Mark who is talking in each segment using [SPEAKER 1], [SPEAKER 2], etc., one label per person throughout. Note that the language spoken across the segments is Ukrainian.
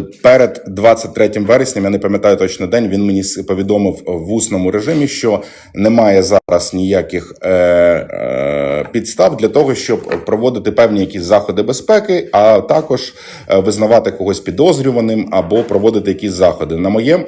[SPEAKER 1] Перед 23 вересням, я не пам'ятаю точно день, він мені повідомив в усному режимі, що немає зараз ніяких е, е, підстав для того, щоб проводити певні якісь заходи безпеки, а також е, визнавати когось підозрюваним або проводити якісь заходи. На моє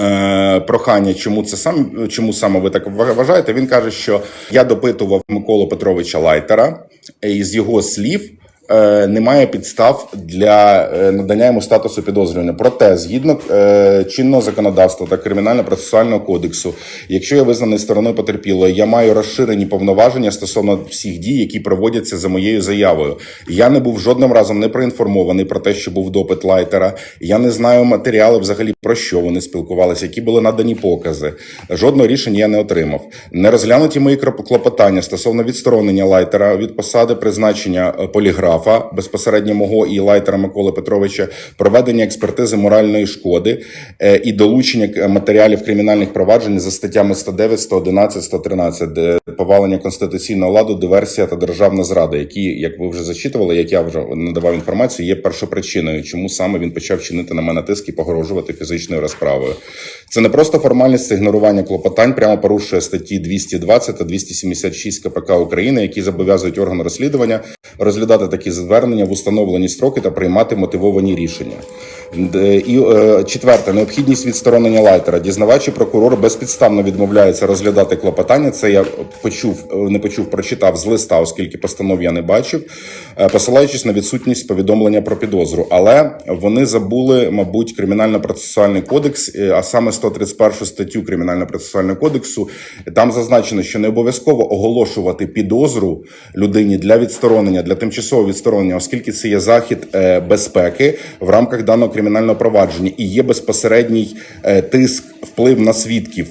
[SPEAKER 1] е, прохання, чому це сам чому саме ви так вважаєте? Він каже, що я допитував Миколу Петровича Лайтера, і з його слів. Е, Немає підстав для е, надання йому статусу підозрюваного. Проте, згідно е, чинного законодавства та кримінально-процесуального кодексу, якщо я визнаний стороною потерпілої, я маю розширені повноваження стосовно всіх дій, які проводяться за моєю заявою. Я не був жодним разом не проінформований про те, що був допит лайтера. Я не знаю матеріали взагалі про що вони спілкувалися, які були надані покази. Жодного рішення я не отримав. Не розглянуті мої клопотання стосовно відсторонення лайтера від посади призначення е, поліграфа безпосередньо мого і лайтера Миколи Петровича, проведення експертизи моральної шкоди е, і долучення матеріалів кримінальних проваджень за статтями 109, 111, 113, де повалення конституційного ладу, диверсія та державна зрада, які, як ви вже зачитували, як я вже надавав інформацію, є першопричиною, чому саме він почав чинити на мене тиск і погрожувати фізичною розправою. Це не просто формальність це ігнорування клопотань, прямо порушує статті 220 та 276 КПК України, які зобов'язують орган розслідування розглядати такі звернення в установлені строки та приймати мотивовані рішення. І е, четверте, необхідність відсторонення лайтера. Дізнавач і прокурор безпідставно відмовляється розглядати клопотання. Це я почув, е, не почув, прочитав з листа, оскільки постанов я не бачив, е, посилаючись на відсутність повідомлення про підозру. Але вони забули, мабуть, кримінально-процесуальний кодекс, а саме 131 статтю кримінально-процесуального кодексу. Там зазначено, що не обов'язково оголошувати підозру людині для відсторонення, для тимчасового відсторонення, оскільки це є захід е, безпеки в рамках даного кримінального провадження. І є безпосередній е, тиск, вплив на свідків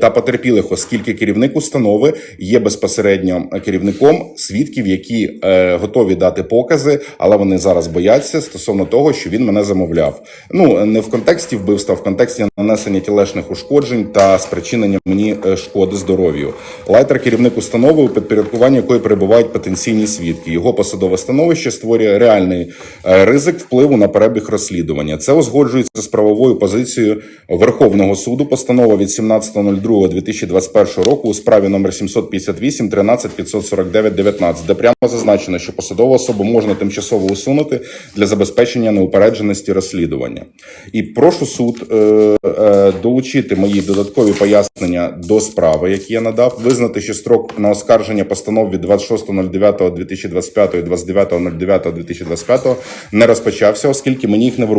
[SPEAKER 1] та потерпілих, оскільки керівник установи є безпосередньо керівником свідків, які е, готові дати покази, але вони зараз бояться стосовно того, що він мене замовляв. Ну не в контексті вбивства, а в контексті нанесення тілесних ушкоджень та спричинення мені е, шкоди здоров'ю. Лайтер керівник установи, у підпорядкуванні якої перебувають потенційні свідки. Його посадове становище створює реальний е, ризик впливу на перебіг розслідування. Це узгоджується з правовою позицією Верховного суду. Постанова від 17.02.2021 року у справі номер 758 13 549 19, де прямо зазначено, що посадову особу можна тимчасово усунути для забезпечення неупередженості розслідування. І прошу суд е, е, долучити мої додаткові пояснення до справи, які я надав, визнати, що строк на оскарження постанов від 26.09.2025 і 29.09.2025 не розпочався, оскільки мені їх не вручили.